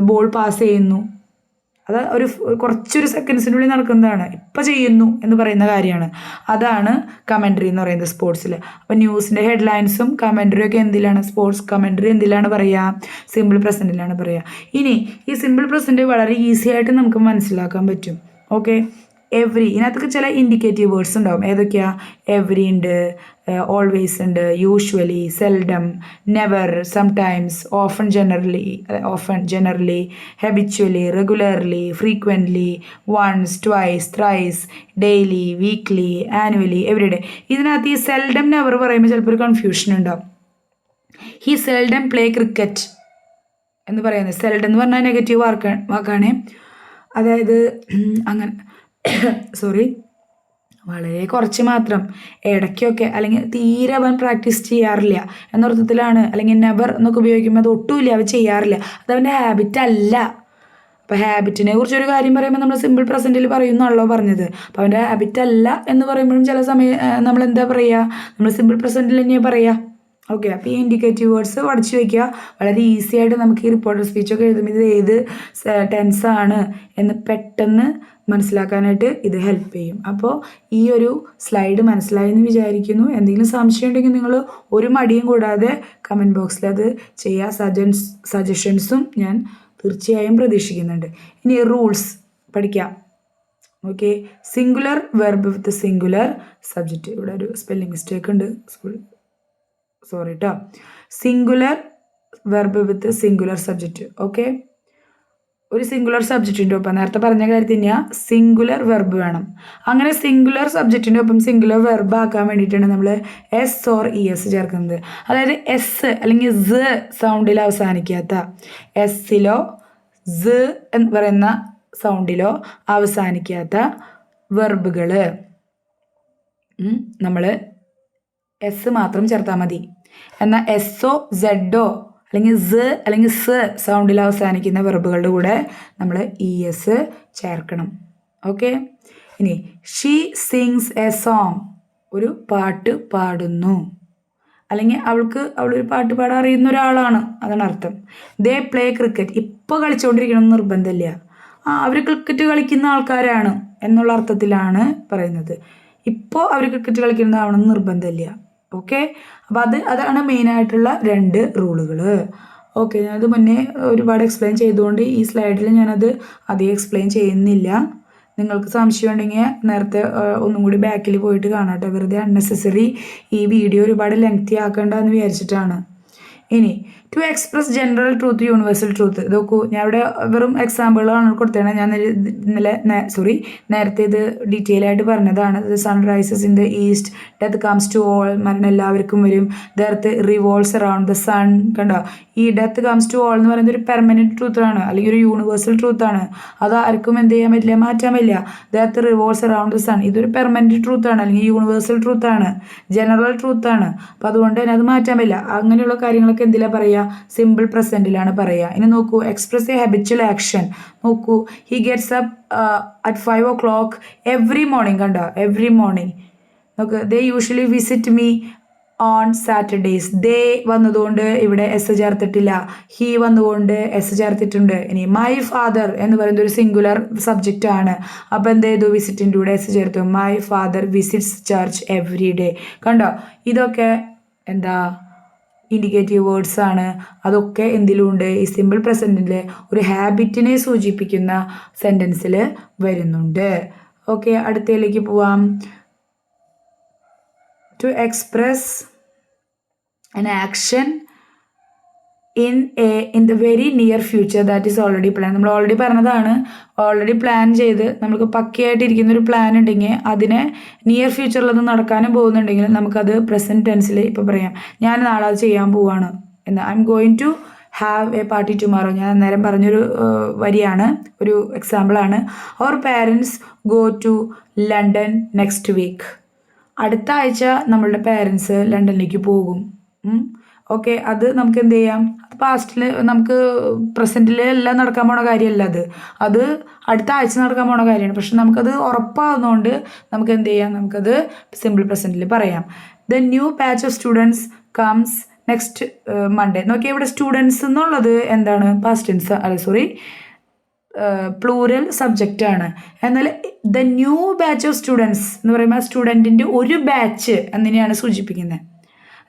ബോൾ പാസ് ചെയ്യുന്നു. അത് ഒരു കുറച്ചൊരു സെക്കൻഡ്സിനുള്ളിൽ നടക്കുന്നതാണ്. ഇപ്പം ചെയ്യുന്നു എന്ന് പറയുന്ന കാര്യമാണ്. അതാണ് കമൻട്രി എന്ന് പറയുന്നത് സ്പോർട്സിൽ അപ്പോൾ ന്യൂസിന്റെ ഹെഡ്ലൈൻസും കമന്ററിയൊക്കെ എന്തിലാണ്? സ്പോർട്സ് കമൻട്രി എന്തിലാണ് പറയുക? സിമ്പിൾ പ്രസന്റിലാണ് പറയുക. ഇനി ഈ സിമ്പിൾ പ്രസന്റ് വളരെ ഈസി ആയിട്ട് നമുക്ക് മനസ്സിലാക്കാൻ പറ്റും. ഓക്കെ എവറി ഇതിനകത്തൊക്കെ ചില ഇൻഡിക്കേറ്റീവ് വേർഡ്സ് ഉണ്ടാവും. ഏതൊക്കെയാ? എവറി ഉണ്ട് ഓൾവേസ് ഉണ്ട് usually seldom never sometimes often generally often generally habitually regularly frequently once twice thrice daily weekly annually everyday ഇതിനകത്ത് ഈ സെൽഡം നെവർ പറയുമ്പോൾ ചിലപ്പോൾ ഒരു കൺഫ്യൂഷൻ ഉണ്ടാവും. ഹി സെൽഡം പ്ലേ ക്രിക്കറ്റ് എന്ന് പറയുന്നത്. സെൽഡ് എന്ന് പറഞ്ഞാൽ നെഗറ്റീവ് വാക്കാണ്. വാക്കാണ്. അതായത് അങ്ങനെ സോറി വളരെ കുറച്ച് മാത്രം. ഇടയ്ക്കൊക്കെ അല്ലെങ്കിൽ തീരെ അവൻ പ്രാക്ടീസ് ചെയ്യാറില്ല. എന്നർത്ഥത്തിലാണ് അല്ലെങ്കിൽ നെവർ എന്നൊക്കെ ഉപയോഗിക്കുമ്പോൾ അത് ഒട്ടുമില്ല. അവൻ ചെയ്യാറില്ല. അത് അവന്റെ ഹാബിറ്റ് അല്ല. അപ്പോൾ ഹാബിറ്റിനെ കുറിച്ചൊരു കാര്യം പറയുമ്പോൾ നമ്മൾ സിമ്പിൾ പ്രസന്റിൽ പറയുന്നല്ലോ പറഞ്ഞത്. അപ്പോൾ അവന്റെ ഹാബിറ്റ് അല്ല എന്ന് പറയുമ്പോഴും ചില സമയം നമ്മൾ എന്താ പറയുക? നമ്മൾ സിമ്പിൾ പ്രസന്റിൽ തന്നെയാണ് പറയുക. ഓക്കെ അപ്പോൾ ഈ ഇൻഡിക്കേറ്റീവ് വേർഡ്സ് പഠിച്ചു വയ്ക്കുക വളരെ ഈസി ആയിട്ട് നമുക്ക് ഈ റിപ്പോർട്ടർ സ്പീച്ചൊക്കെ എഴുതുമ്പോൾ ഇത് ഏത് ടെൻസാണ് എന്ന് പെട്ടെന്ന് മനസ്സിലാക്കാനായിട്ട് ഇത് ഹെൽപ്പ് ചെയ്യും. അപ്പോൾ ഈ ഒരു സ്ലൈഡ് മനസ്സിലായെന്ന് വിചാരിക്കുന്നു. എന്തെങ്കിലും സംശയം ഉണ്ടെങ്കിൽ നിങ്ങൾ ഒരു മടിയും കൂടാതെ കമന്റ് ബോക്സിൽ അത് ചെയ്യുക സജൻസ് സജഷൻസും ഞാൻ തീർച്ചയായും പ്രതീക്ഷിക്കുന്നുണ്ട്. ഇനി റൂൾസ് പഠിക്കാം. Okay singular verb with singular subject ഇവിടെ ഒരു സ്പെല്ലിംഗ് മിസ്റ്റേക്ക് ഉണ്ട്. സോറി കേട്ടോ singular verb with singular subject okay ഒരു സിംഗുലർ സബ്ജക്റ്റിന്റെ ഒപ്പം. നേരത്തെ പറഞ്ഞ കാര്യത്തിൽ തന്നെയാണ് സിംഗുലർ വെർബ് വേണം. അങ്ങനെ സിംഗുലർ സബ്ജക്റ്റിന്റെ ഒപ്പം സിംഗുലർ വെർബ് ആക്കാൻ വേണ്ടിയിട്ടാണ് നമ്മൾ എസ് ഓർ ഇ എസ് ചേർക്കുന്നത്. അതായത് എസ് അല്ലെങ്കിൽ സ് സൗണ്ടിൽ അവസാനിക്കാത്ത എസ്സിലോ സ് എന്ന് പറയുന്ന സൗണ്ടിലോ അവസാനിക്കാത്ത വെർബുകൾ നമ്മൾ എസ് മാത്രം ചേർത്താൽ മതി. എന്നാൽ എസ്ഒ സെഡോ അല്ലെങ്കിൽ സ് അല്ലെങ്കിൽ സ് സൗണ്ടിൽ അവസാനിക്കുന്ന വെർബുകളുടെ കൂടെ നമ്മൾ ഇ എസ് ചേർക്കണം. ഓക്കെ ഇനി ഷീ സിങ്സ് എ സോങ് ഒരു പാട്ട് പാടുന്നു. അല്ലെങ്കിൽ അവൾക്ക് അവളൊരു പാട്ട് പാടാൻ അറിയുന്ന ഒരാളാണ്. അതാണ് അർത്ഥം. ദേ പ്ലേ ക്രിക്കറ്റ് ഇപ്പോൾ കളിച്ചുകൊണ്ടിരിക്കണം നിർബന്ധമില്ല. ആ അവർ ക്രിക്കറ്റ് കളിക്കുന്ന ആൾക്കാരാണ് എന്നുള്ള അർത്ഥത്തിലാണ് പറയുന്നത്. ഇപ്പോൾ അവർ ക്രിക്കറ്റ് കളിക്കുന്നതാവണമെന്ന് നിർബന്ധമില്ല. ഓക്കെ അപ്പോൾ അത് അതാണ് മെയിനായിട്ടുള്ള രണ്ട് റൂളുകൾ ഓക്കെ ഞാനത് മുന്നേ ഒരുപാട് എക്സ്പ്ലെയിൻ ചെയ്തുകൊണ്ട് ഈ സ്ലൈഡിൽ ഞാനത് അധികം എക്സ്പ്ലെയിൻ ചെയ്യുന്നില്ല. നിങ്ങൾക്ക് സംശയം ഉണ്ടെങ്കിൽ നേരത്തെ ഒന്നും കൂടി ബാക്കിൽ പോയിട്ട് കാണാട്ടോ വെറുതെ അൺനെസസറി ഈ വീഡിയോ ഒരുപാട് ലെങ്തി ആക്കണ്ടെന്ന് വിചാരിച്ചിട്ടാണ്. ഇനി to express general truth universal truth നോക്കൂ ഞാൻ ഇവിടെ വെറും എക്സാമ്പിളുകളാണ് കൊടുത്തത് ഞാൻ ഇന്നലെ- സോറി നേരത്തെ ഇത് ഡീറ്റെയിൽ ആയിട്ട് പറഞ്ഞതാണ്. Sun rises in the east death comes to all മരണം എല്ലാവർക്കും വരും. The earth revolves around the sun കണ്ടോ? ഈ ഡെത്ത് കംസ് ടു ഓൾ എന്ന് പറയുന്നത് ഒരു പെർമനന്റ് ട്രൂത്താണ് അല്ലെങ്കിൽ ഒരു യൂണിവേഴ്സൽ ട്രൂത്താണ് അത് ആർക്കും എന്ത് ചെയ്യാൻ പറ്റില്ല മാറ്റാൻ പറ്റില്ല. The earth revolves around the sun ഇതൊരു പെർമനന്റ് ട്രൂത്താണ് അല്ലെങ്കിൽ യൂണിവേഴ്സൽ ട്രൂത്താണ് ജനറൽ ട്രൂത്താണ് അപ്പോൾ അതുകൊണ്ട് തന്നെ അത് മാറ്റാൻ പറ്റില്ല. അങ്ങനെയുള്ള കാര്യങ്ങളൊക്കെ എന്തിലാണ് പറയുക സിമ്പിൾ പ്രസന്റിലാണ് പറയുക ഇനി നോക്കൂ എക്സ്പ്രസ് എ ഹാബിച്വൽ ആക്ഷൻ നോക്കൂ he gets up at five o'clock every morning കണ്ടോ? എവറി മോർണിംഗ് നോക്ക് they usually visit me on Saturdays they വന്നതുകൊണ്ട് ഇവിടെ എസ് ചേർത്തിട്ടില്ല. ഹി വന്നുകൊണ്ട് എസ് ചേർത്തിട്ടുണ്ട്. ഇനി മൈ ഫാദർ എന്ന് പറയുന്നത് ഒരു സിംഗുലർ സബ്ജക്റ്റ് ആണ്. അപ്പോൾ എന്ത് ചെയ്തു? വിസിറ്റിന്റെ കൂടെ എസ് ചേർത്തു. My father visits church every day കണ്ടോ? ഇതൊക്കെ എന്താ ഇൻഡിക്കേറ്റീവ് വേർഡ്സ് ആണ്. അതൊക്കെ എന്തിലുണ്ട്? ഈ സിമ്പിൾ പ്രസന്റിൽ ഒരു ഹാബിറ്റിനെ സൂചിപ്പിക്കുന്ന സെന്റൻസിൽ വരുന്നുണ്ട്. ഓക്കെ അടുത്തയിലേക്ക് പോവാം. To express an action a in the very near future that is already plan നമ്മൾ ഓൾറെഡി പറഞ്ഞതാണ് ഓൾറെഡി പ്ലാൻ ചെയ്ത് നമുക്ക് പക്കയായിട്ടിരിക്കുന്ന ഒരു പ്ലാൻ ഉണ്ടെങ്കിൽ അതിനെ നിയർ ഫ്യൂച്ചറിൽ അത് നടക്കാനും പോകുന്നുണ്ടെങ്കിൽ നമുക്കത് പ്രസന്റ് ടെൻസിൽ ഇപ്പോൾ പറയാം. ഞാൻ നാളെ അത് ചെയ്യാൻ പോവാണ്. എന്ന് I am going to have a party tomorrow ഞാൻ അന്നേരം പറഞ്ഞൊരു വരിയാണ് ഒരു എക്സാമ്പിളാണ് our parents go to London next week അടുത്ത ആഴ്ച നമ്മളുടെ പേരൻസ് ലണ്ടനിലേക്ക് പോകും. ഓക്കെ അത് നമുക്ക് എന്ത് ചെയ്യാം? പാസ്റ്റിൽ നമുക്ക് പ്രസന്റിൽ എല്ലാം നടക്കാൻ പോണ കാര്യമല്ല അത്. അത് അടുത്ത ആഴ്ച നടക്കാൻ പോണ കാര്യമാണ്. പക്ഷെ നമുക്കത് ഉറപ്പാകുന്നതുകൊണ്ട് നമുക്ക് എന്ത് ചെയ്യാം? നമുക്കത് സിമ്പിൾ പ്രസന്റിൽ പറയാം. The new batch of students comes next Monday നോക്കിയാൽ ഇവിടെ സ്റ്റുഡൻസ് എന്നുള്ളത് എന്താണ്? പാസ്റ്റൻസ് അല്ല സോറി പ്ലൂറൽ സബ്ജക്റ്റ് ആണ്. എന്നാൽ the new batch of students എന്ന് പറയുമ്പോൾ സ്റ്റുഡന്റിന്റെ ഒരു ബാച്ച് എന്നിനെയാണ് സൂചിപ്പിക്കുന്നത്.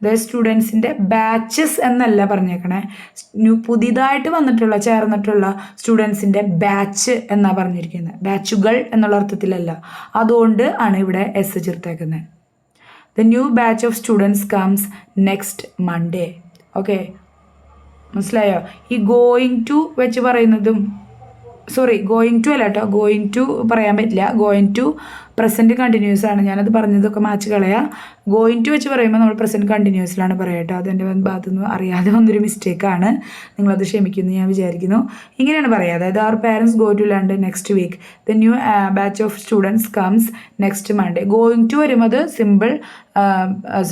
അതായത് സ്റ്റുഡൻസിന്റെ ബാച്ചസ് എന്നല്ല പറഞ്ഞേക്കണേ. പുതിയതായിട്ട് വന്നിട്ടുള്ള ചേർന്നിട്ടുള്ള സ്റ്റുഡൻസിന്റെ ബാച്ച് എന്നാണ് പറഞ്ഞിരിക്കുന്നത്. ബാച്ചുകൾ എന്നുള്ള അർത്ഥത്തിലല്ല. അതുകൊണ്ട് ആണ് ഇവിടെ S ചേർത്തേക്കുന്നത്. The new batch of students comes next Monday okay മനസ്സിലായോ? ഈ ഗോയിങ് ടു വെച്ച് പറയുന്നതും സോറി ഗോയിങ് ടു അല്ല കേട്ടോ ഗോയിങ് ടു പറയാൻ പറ്റില്ല. ഗോയിങ് ടു പ്രസന്റ് കണ്ടിന്യൂസ് ആണ്. ഞാനത് പറഞ്ഞതൊക്കെ മാച്ച് കളയാം. ഗോയിങ് ടു വെച്ച് പറയുമ്പോൾ നമ്മൾ പ്രസന്റ് കണ്ടിന്യൂസിലാണ് പറയുക കേട്ടോ അതെന്റെ ഭാഗത്തുനിന്ന് അറിയാതെ വന്നൊരു മിസ്റ്റേക്കാണ് നിങ്ങളത് ക്ഷമിക്കുന്നു ഞാൻ വിചാരിക്കുന്നു. ഇങ്ങനെയാണ് പറയുക അതായത് our parents go to London next week the new batch of students comes next Monday going to വരുമ്പോൾ സിമ്പിൾ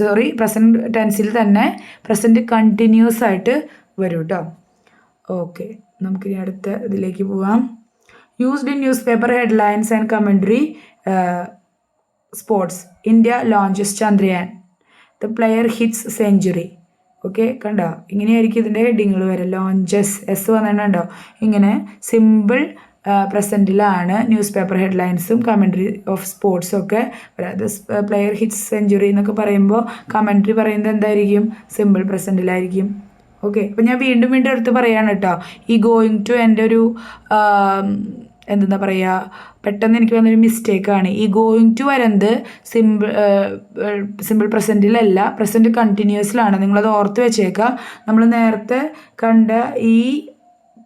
സോറി പ്രസന്റ് ടെൻസിൽ തന്നെ പ്രസന്റ് കണ്ടിന്യൂസ് ആയിട്ട് വരും കേട്ടോ ഓക്കെ നമുക്കിനി അടുത്ത ഇതിലേക്ക് പോവാം. Used in newspaper headlines and commentary sports India launches Chandrayaan. The player hits century okay കണ്ടോ? ഇങ്ങനെയായിരിക്കും ഇതിന്റെ ഹെഡിങ്ങൾ വരെ ലോഞ്ചസ് എസ് വന്നിട്ടുണ്ടോ ഇങ്ങനെ സിമ്പിൾ പ്രസന്റിലാണ് ന്യൂസ് പേപ്പർ ഹെഡ്ലൈൻസും കമൻട്രി ഓഫ് സ്പോർട്സും ഒക്കെ അതായത് പ്ലെയർ ഹിറ്റ്സ് സെഞ്ചുറി എന്നൊക്കെ പറയുമ്പോൾ കമൻട്രി പറയുന്നത് എന്തായിരിക്കും? സിമ്പിൾ പ്രസന്റിലായിരിക്കും ഓക്കെ അപ്പം ഞാൻ വീണ്ടും വീണ്ടും എടുത്ത് പറയാണ് കേട്ടോ ഈ ഗോയിങ് ടു എന്റെ ഒരു എന്താ പറയുക പെട്ടെന്ന് എനിക്ക് വന്നൊരു മിസ്റ്റേക്കാണ് ഈ ഗോയിങ് ടു വരുന്നത് സിമ്പിൾ സിമ്പിൾ പ്രസന്റിലല്ല പ്രസന്റ് കണ്ടിന്യൂസിലാണ് നിങ്ങളത് ഓർത്ത് വെച്ചേക്കുക നമ്മൾ നേരത്തെ കണ്ട ഈ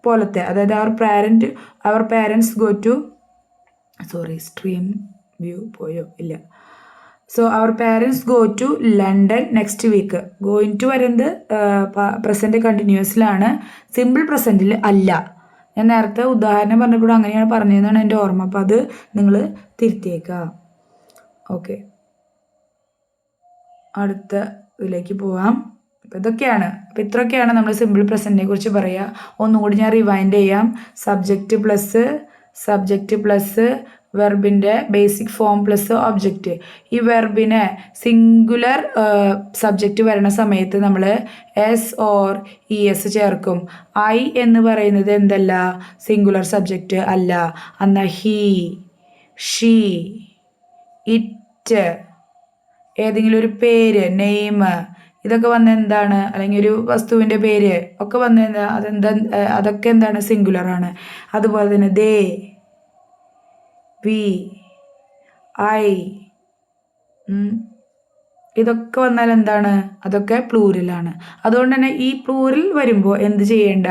പോലത്തെ അതായത് our parent our parents go to sorry stream view പോയോ? ഇല്ല. So our parents go to London next week going to വരുന്നത് പ്രസന്റ് കണ്ടിന്യൂസിലാണ് സിമ്പിൾ പ്രസന്റിൽ അല്ല. ഞാൻ നേരത്തെ ഉദാഹരണം പറഞ്ഞപ്പോൾ അങ്ങനെയാണ് പറഞ്ഞതെന്നാണ് എന്റെ ഓർമ്മ. അപ്പോൾ അത് നിങ്ങൾ തിരുത്തിയേക്കുക ഓക്കെ അടുത്ത ഇതിലേക്ക് പോവാം. അപ്പോൾ ഇതൊക്കെയാണ്. അപ്പോൾ ഇത്രയൊക്കെയാണ് നമ്മൾ സിമ്പിൾ പ്രസന്റിനെ കുറിച്ച് പറയുക ഒന്നുകൂടി ഞാൻ റിവൈൻഡ് ചെയ്യാം. സബ്ജക്റ്റ് പ്ലസ് സബ്ജക്റ്റ് പ്ലസ് വെർബിന്റെ ബേസിക് ഫോം പ്ലസ് ഒബ്ജക്റ്റ്. ഈ വെർബിനെ സിംഗുലർ സബ്ജക്റ്റ് വരുന്ന സമയത്ത് നമ്മൾ എസ് ഓർ ഇ എസ് ചേർക്കും. ഐ എന്ന് പറയുന്നത് എന്തല്ല? സിംഗുലർ സബ്ജക്റ്റ് അല്ല. എന്നാൽ ഹീ ഷീ ഇറ്റ് ഏതെങ്കിലും ഒരു പേര് നെയിം ഇതൊക്കെ വന്ന എന്താണ്? അല്ലെങ്കിൽ ഒരു വസ്തുവിന്റെ പേര് ഒക്കെ വന്നെന്താ അതെന്താ അതൊക്കെ എന്താണ്? സിംഗുലറാണ് അതുപോലെ തന്നെ ദേ വി ഐ ഇതൊക്കെ വന്നാൽ എന്താണ്? അതൊക്കെ പ്ലൂരിലാണ് അതുകൊണ്ട് തന്നെ ഈ പ്ലൂരിൽ വരുമ്പോൾ എന്ത് ചെയ്യേണ്ട?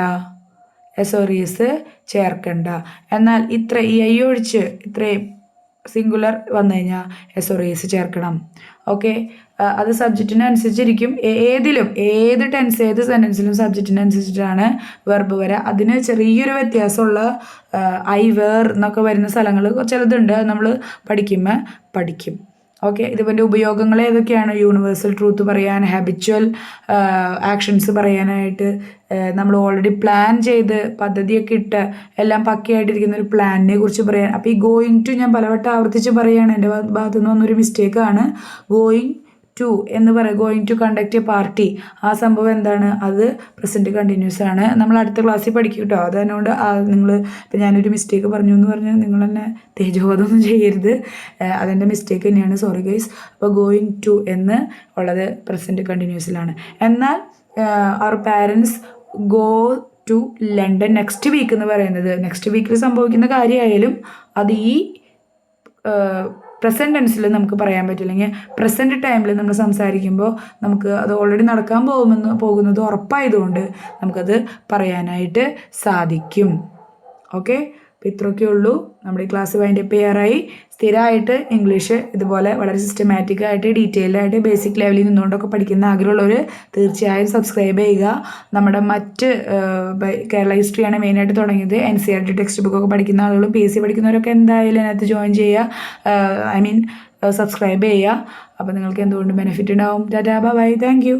എസോറിയസ് ചേർക്കണ്ട. എന്നാൽ ഇത്ര ഈ ഐ ഒഴിച്ച് ഇത്രയും സിംഗുലർ വന്നു കഴിഞ്ഞാൽ എസോറിയസ് ചേർക്കണം. ഓക്കെ അത് സബ്ജക്റ്റിനനുസരിച്ചിരിക്കും ഏതിലും ഏത് ടെൻസ് ഏത് സെന്റൻസിലും സബ്ജക്റ്റിനനുസരിച്ചിട്ടാണ് വെർബ് വരെ. അതിന് ചെറിയൊരു വ്യത്യാസമുള്ള ഐ വേർ എന്നൊക്കെ വരുന്ന സ്ഥലങ്ങൾ ചിലതുണ്ട്. നമ്മൾ പഠിക്കുമ്പോൾ പഠിക്കും. ഓക്കെ ഇതിന്റെ ഉപയോഗങ്ങൾ ഏതൊക്കെയാണ്? യൂണിവേഴ്സൽ ട്രൂത്ത് പറയാൻ ഹാബിച്വൽ ആക്ഷൻസ് പറയാനായിട്ട് നമ്മൾ ഓൾറെഡി പ്ലാൻ ചെയ്ത് പദ്ധതിയൊക്കെ ഇട്ട് എല്ലാം പക്കയായിട്ടിരിക്കുന്ന ഒരു പ്ലാനിനെ കുറിച്ച് പറയാൻ. അപ്പോൾ ഈ ഗോയിങ് ടു ഞാൻ പലവട്ടം ആവർത്തിച്ച് പറയുകയാണ് എന്റെ ഭാഗത്തുനിന്ന് ഭാഗത്തു നിന്ന് വന്നൊരു മിസ്റ്റേക്കാണ് ഗോയിങ് ടു എന്ന് പറയുക going to conduct a party ആ സംഭവം എന്താണ്? അത് പ്രസന്റ് കണ്ടിന്യൂസ് ആണ്. നമ്മൾ അടുത്ത ക്ലാസ്സിൽ പഠിക്കും കേട്ടോ അതുകൊണ്ട് നിങ്ങൾ ഇപ്പം ഞാനൊരു മിസ്റ്റേക്ക് പറഞ്ഞു എന്ന് പറഞ്ഞാൽ നിങ്ങൾ തന്നെ തേജബോധമൊന്നും ചെയ്യരുത്. അതെന്റെ മിസ്റ്റേക്ക് തന്നെയാണ്. സോറി ഗൈസ് അപ്പോൾ ഗോയിങ് ടു എന്ന് ഉള്ളത് പ്രസന്റ് കണ്ടിന്യൂസിലാണ് എന്നാൽ our parents go to London next week എന്ന് പറയുന്നത്. നെക്സ്റ്റ് വീക്കിൽ സംഭവിക്കുന്ന കാര്യമായാലും അത് ഈ പ്രസന്റ് ടെൻസിൽ നമുക്ക് പറയാൻ പറ്റും. അല്ലെങ്കിൽ പ്രസന്റ് ടൈമിൽ നമ്മൾ സംസാരിക്കുമ്പോൾ നമുക്ക് അത് ഓൾറെഡി നടക്കാൻ പോകുമെന്ന് പോകുന്നത് ഉറപ്പായതുകൊണ്ട് നമുക്കത് പറയാനായിട്ട് സാധിക്കും. ഓക്കെ അപ്പോൾ ഇത്രയൊക്കെ ഉള്ളൂ. നമ്മുടെ ഈ ക്ലാസ് വൈൻഡപ്പ് ചെയ്യാറായി. സ്ഥിരമായിട്ട് ഇംഗ്ലീഷ് ഇതുപോലെ വളരെ സിസ്റ്റമാറ്റിക് ആയിട്ട് ആയിട്ട് ബേസിക് ലെവലിൽ നിന്നുകൊണ്ടൊക്കെ പഠിക്കുന്ന ആഗ്രഹമുള്ളവർ തീർച്ചയായും സബ്സ്ക്രൈബ് ചെയ്യുക. നമ്മുടെ മറ്റ് കേരള ഹിസ്റ്ററിയാണ് മെയിനായിട്ട് തുടങ്ങിയത്. N C R T text ബുക്കൊക്കെ പഠിക്കുന്ന ആളുകളും പി എസ് സി പഠിക്കുന്നവരൊക്കെ എന്തായാലും അതിനകത്ത് ജോയിൻ ചെയ്യുക. ഐ മീൻ സബ്സ്ക്രൈബ് ചെയ്യുക. അപ്പോൾ നിങ്ങൾക്ക് എന്തുകൊണ്ട് ബെനിഫിറ്റ് ഉണ്ടാവും. Tata bye thank you